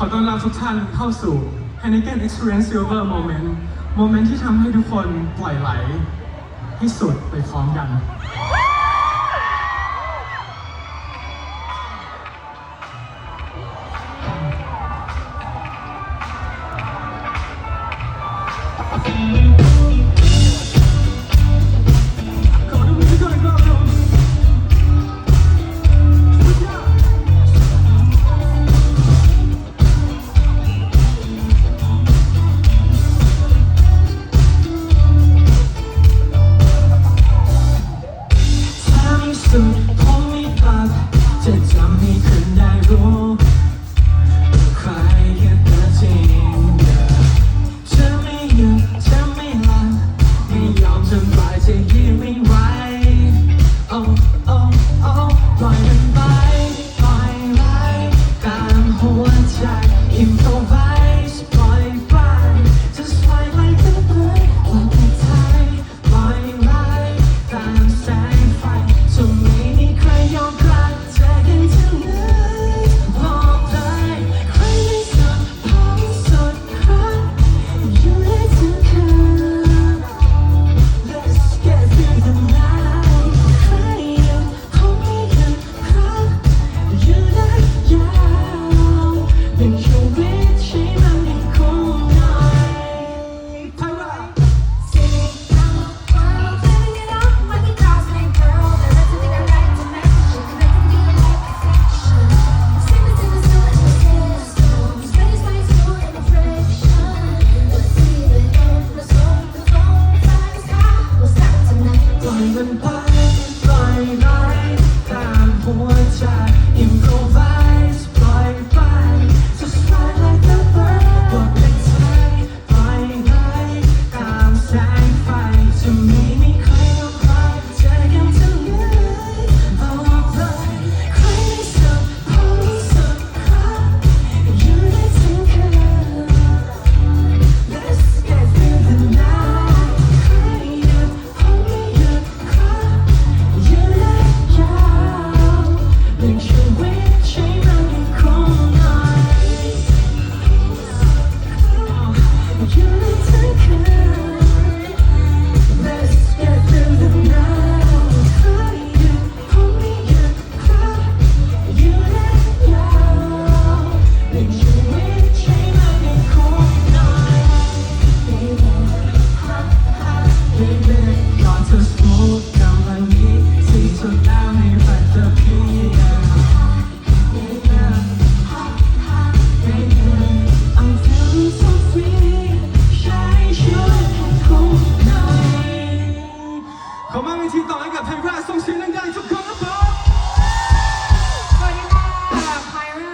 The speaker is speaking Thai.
ขอต้อนรับทุกท่านเข้าสู่ Heineken Experience Silver Moment โมเมนต์ที่ทำให้ทุกคนปล่อยไหล ให้สุดไปพร้อมกัน ทีต่อให้กับไทยราชส่งเสียงดังๆทุกคน